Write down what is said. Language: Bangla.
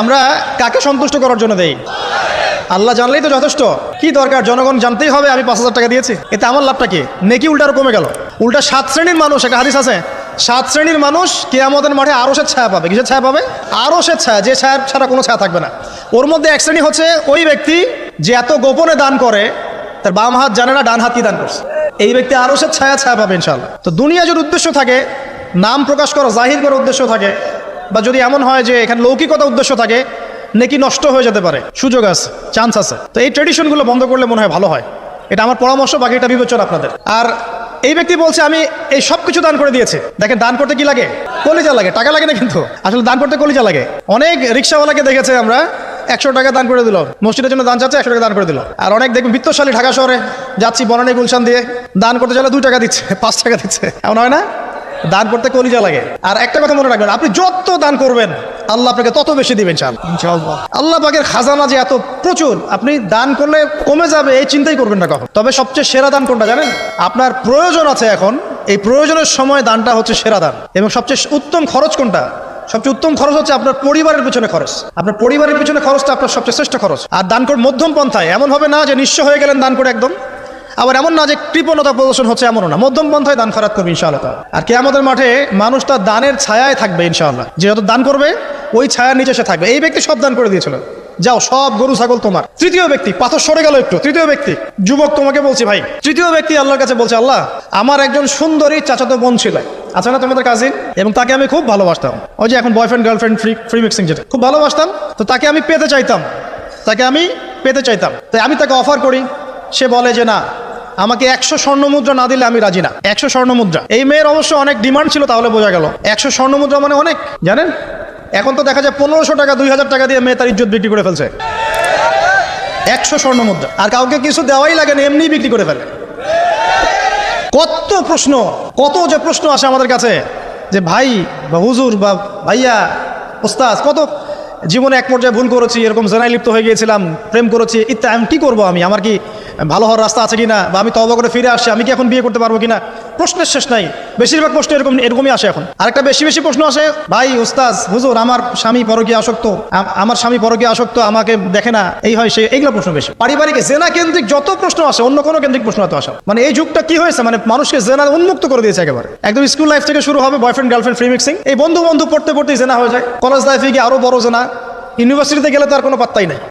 আমরা কাকে সন্তুষ্ট করার জন্য দেই? আল্লাহ জানলেই তো যথেষ্ট। কি দরকার? জনগণ জানতেই হবে, আমি পাঁচ হাজার টাকা দিয়েছি। এতে আমার লাভটা কি? নেকি উল্টা কমে গেল। উল্টা সাত শ্রেণির মানুষ একটা হাদিস আছে। সাত শ্রেণির মানুষ কেয়ামতের মাঠে আরও সে ছায়া পাবে। কিসের ছায়া পাবে? আরও সে ছায়া। যে ছায়া ছাড়া কোনো ছায়া থাকবে না। ওর মধ্যে এক শ্রেণি হচ্ছে ওই ব্যক্তি যে এত গোপনে দান করে, তার বাম হাত জানে না, ডান হাত কি দান করছে। এই ব্যক্তি আরও সে ছায়া ছায়া পাবে ইনশাল্লাহ তো দুনিয়া যদি উদ্দেশ্য থাকে, নাম প্রকাশ করা জাহির করার উদ্দেশ্য থাকে বা যদি এমন হয় যে এখানে লৌকিকতা উদ্দেশ্য থাকে, নাকি নষ্ট হয়ে যেতে পারে। সুযোগ আছে চান্স আছে। তো এই ট্রেডিশনগুলো বন্ধ করলে মনে হয় ভালো হয়। এটা আমার পরামর্শ বাকি এটা বিবেচনা আপনাদের। আর এই ব্যক্তি বলছে, আমি এই সব কিছু দান করে দিয়েছি। দেখেন, দান করতে কি লাগে? কলিজা লাগে, টাকা লাগে না কিন্তু। আসলে দান করতে কলিজা লাগে। অনেক রিক্সাওয়ালাকে দেখেছে আমরা, একশো টাকা দান করে দিল। মসজিদের জন্য দান চাচ্ছে, একশো টাকা দান করে দিল। আর অনেক দেখবেন, বিত্তশালী ঢাকা শহরে যাচ্ছি, বনানী গুলশান দিয়ে, দান করতে চাইলে দুই টাকা দিচ্ছে, পাঁচ টাকা দিচ্ছে। এমন হয় না? দান করতে কলিজা লাগে। আর একটা কথা মনে রাখবেন আপনি যত দান করবেন আল্লাহ আপনাকে তত বেশি দিবেন চাল আল্লাহ পাকের খাজানা যে এত প্রচুর আপনি দান করলে কমে যাবে এই চিন্তাই করবেন না কখন। তবে সবচেয়ে সেরা দান কোনটা জানেন? আপনার প্রয়োজন আছে এখন এই প্রয়োজনের সময় দানটা হচ্ছে সেরা দান। এবং সবচেয়ে উত্তম খরচ কোনটা? সবচেয়ে উত্তম খরচ হচ্ছে আপনার পরিবারের পিছনে খরচ। আপনার পরিবারের পিছনে খরচটা আপনার সবচেয়ে শ্রেষ্ঠ খরচ। আর দান করে মধ্যম পন্থায় এমন হবে না যে নিঃস্ব হয়ে গেলেন দান করে একদম। আবার এমন না যে কৃপণতা প্রদর্শন হচ্ছে এমনও না। মধ্যম পন্থায় দান খরাত করবে ইনশাআল্লাহ। আর কে আমাদের মাঠে মানুষ তার দানের ছায়ায় থাকবে ইনশাআল্লাহ। যে যত দান করবে, ওই ছায়ার নিচে সে থাকবে। এই ব্যক্তি সব দান করে দিয়েছিল। যাও, সব গরু, ছাগল তোমার। তৃতীয় ব্যক্তি, পাথর সরে গেল একটু। তৃতীয় ব্যক্তি, যুবক তোমাকে বলছি, ভাই, তৃতীয় ব্যক্তি আল্লাহর কাছে বলছে, আল্লাহ, আমার একজন সুন্দরী চাচাতো বোন ছিল। আছে না, তোমাদের কাজিন এবং তাকে আমি খুব ভালোবাসতাম। ওই যে এখন boyfriend girlfriend free free mixing যেটা। খুব ভালোবাসতাম। তো তাকে আমি পেতে চাইতাম। তাকে আমি পেতে চাইতাম। তাই আমি তাকে অফার করি। সে বলে যে, না আমাকে একশো স্বর্ণ মুদ্রা না দিলে আমি রাজি না। একশো স্বর্ণ মুদ্রা এই মেয়ের অবশ্য অনেক ডিমান্ড ছিল, তাহলে বোঝা গেল। একশো স্বর্ণ মুদ্রা মানে অনেক, জানেন? এখন তো দেখা যায় পনেরোশো টাকা, দুই হাজার টাকা দিয়ে মেয়ে তার ইজ্জত বিক্রি করে ফেলছে। একশো স্বর্ণ মুদ্রা আর কাউকে কিছু দেওয়াই লাগে না এমনি বিক্রি করে ফেলে। কত প্রশ্ন, কত যে প্রশ্ন আসে আমাদের কাছে, যে ভাই বা হুজুর বা ভাইয়া ওস্তাজ কত? জীবনে এক পর্যায়ে ভুল করেছি, এরকম জেনায় লিপ্ত হয়ে গিয়েছিলাম, প্রেম করেছি ইত্যা আমি কী করব আমি? আমার কি ভালো হওয়ার রাস্তা আছে কিনা বা আমি তবা করে ফিরে আসছি, আমি কি এখন বিয়ে করতে পারব কিনা? প্রশ্নের শেষ নাই। বেশিরভাগ প্রশ্ন এরকম এরকমই আসে এখন। আরেকটা বেশি বেশি প্রশ্ন আসে, ভাই ওস্তাজ হুজুর, আমার স্বামী পরকীয় আসক্ত। আমার স্বামী পরকীয় আসক্ত, আমাকে দেখে না। এই হয় সে এইগুলো প্রশ্ন বেশি। পারিবারিক জেনা কেন্দ্রিক যত প্রশ্ন আসে, অন্য কোনো কেন্দ্রিক প্রশ্ন এত আসে। মানে এই যুগটা কি হয়েছে? মানে মানুষকে জেনা উন্মুক্ত করে দিয়েছে একেবারে। একদম স্কুল লাইফ থেকে শুরু হবে বয়ফ্রেন্ড গার্লফ্রেন্ড ফ্রি মিক্সিং এই বন্ধু বন্ধু পড়তে পড়তে জেনা হয়ে যায়। কলেজ লাইফে গিয়ে আরও বড় জেনা। ইউনিভার্সিটিতে গেলে তো আর কোনো পাত্তাই নাই।